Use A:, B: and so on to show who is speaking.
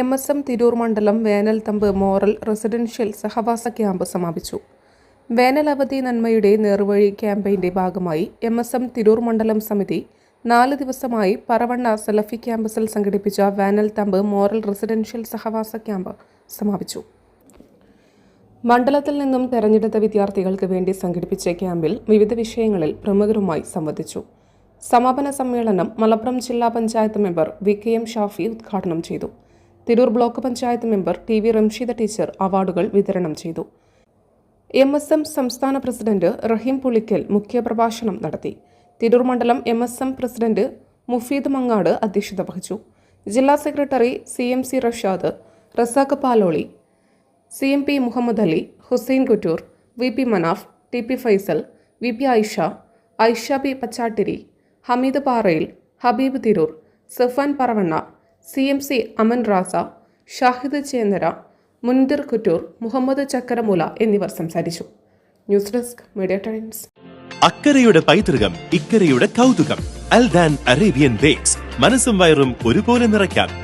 A: M S M Tirur മണ്ഡലം വേനൽത്തമ്പ് moral residential സഹവാസ ക്യാമ്പ് സമാപിച്ചു. വേനൽ അവധി നന്മയുടെ നേർവഴി ക്യാമ്പയിന്റെ ഭാഗമായി എം എസ് എം തിരൂർ മണ്ഡലം സമിതി നാല് ദിവസമായി പറവണ്ണ സലഫി ക്യാമ്പസിൽ സംഘടിപ്പിച്ച വേനൽത്തമ്പ് മോറൽ റെസിഡൻഷ്യൽ സഹവാസ ക്യാമ്പ് സമാപിച്ചു. മണ്ഡലത്തിൽ നിന്നും തെരഞ്ഞെടുത്ത വിദ്യാർത്ഥികൾക്ക് വേണ്ടി സംഘടിപ്പിച്ച ക്യാമ്പിൽ വിവിധ വിഷയങ്ങളിൽ പ്രമുഖരുമായി സംവദിച്ചു. സമാപന സമ്മേളനം മലപ്പുറം ജില്ലാ panchayat member V K M Shafi ഉദ്ഘാടനം ചെയ്തു. Tirur block panchayat member T V Ramsheeda teacher അവാർഡുകൾ വിതരണം ചെയ്തു. എം എസ് എം സംസ്ഥാന പ്രസിഡന്റ് റഹീം പുളിക്കൽ മുഖ്യപ്രഭാഷണം നടത്തി. തിരൂർ മണ്ഡലം M S M president Mufeed Mangad അധ്യക്ഷത വഹിച്ചു. ജില്ലാ secretary C M C Rashad Razak Paloli C M P Muhammad Ali Hussain Kuttur V P Manaf T P Faisal V P Aisha Aisha P Pachattiri Hameed പാറയിൽ Habeeb Tirur Safan Paravanna C M C Aman Raza Shahid Chennara Mundir Kuttur Muhammad Chakkaramula എന്നിവർ സംസാരിച്ചു. News desk media times.
B: അക്കരയുടെ പൈതൃകം ഇക്കരയുടെ കൗതുകം. Al Dan Arabian bakes. മനസ്സും വയറും ഒരുപോലെ നിറയ്ക്കാം.